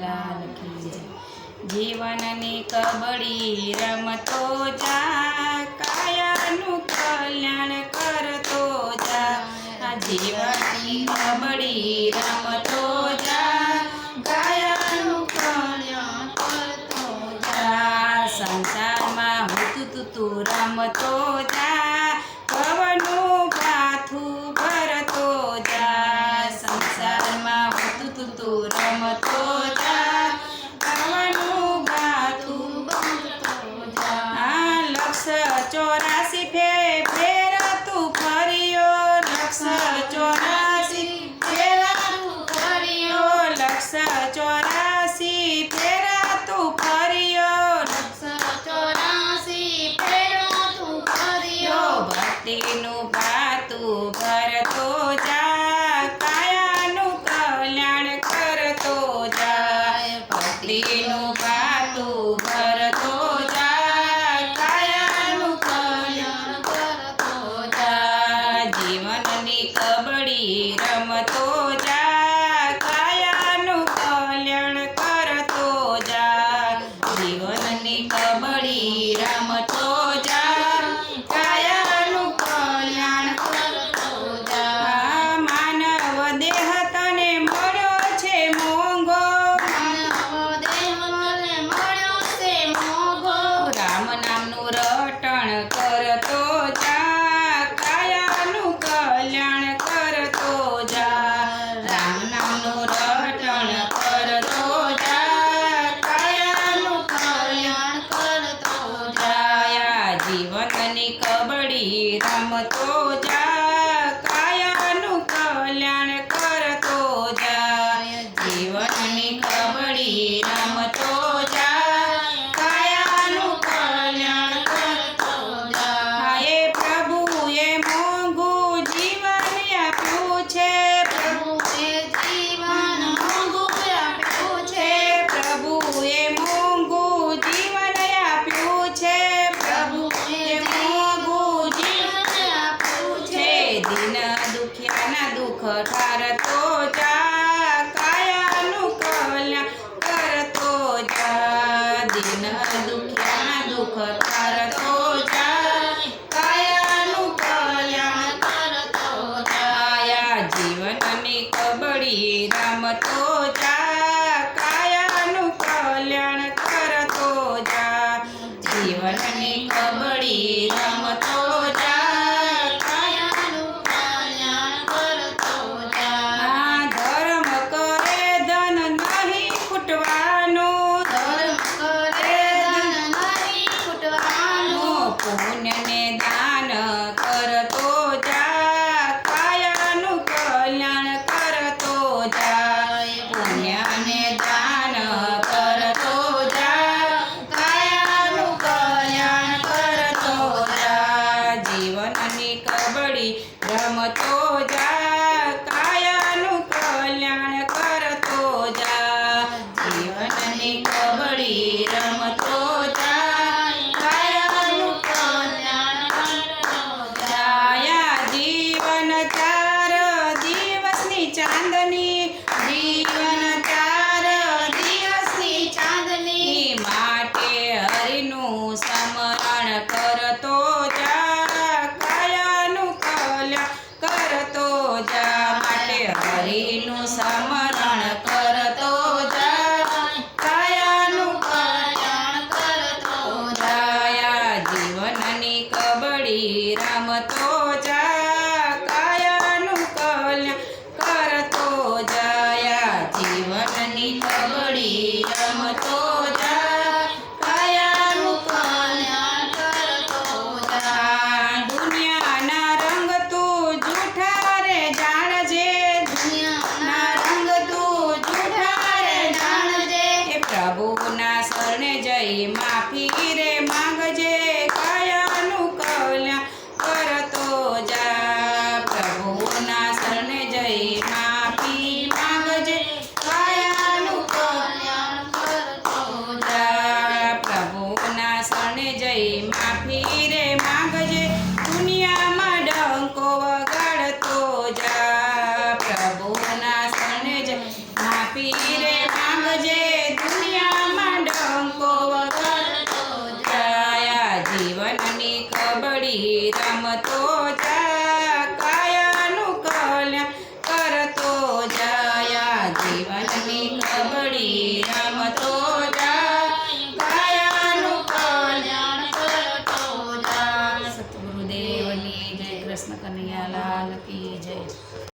લાલ કી જીવનની કબડી રમતો જા, કાયાનું કલ્યાણ કરતો જા. આ જીવનની કબડી રમતો જા, કાયાનું કલ્યાણ કરતો જા. સંસારમાં હું તું તું રમતો જા ભક્તિનું પાતું ભરતો જા, કાયાનું કલ્યાણ કરતો જા. ભક્તિનું પાતું ભરતો જા, કાયાનું કલ્યાણ કરતો જા. જીવનની કબડી રમતો બળી રમતો જા. રમતો જા કાયાનું કલ્યાણ કરતો જા. જીવનની કબડી રમતો જા. અને દાન કરતો જા કાયાનું કલ્યાણ કરતો જા જીવનની કબડી રમતો જા. હરિનો સમરણ કરતો જાય કાયાનું કલ્યાણ કરતો જાય જીવનની કબડી રમતો જા રમતો વગાડતો જાય જીવનની કબડી રમતો જા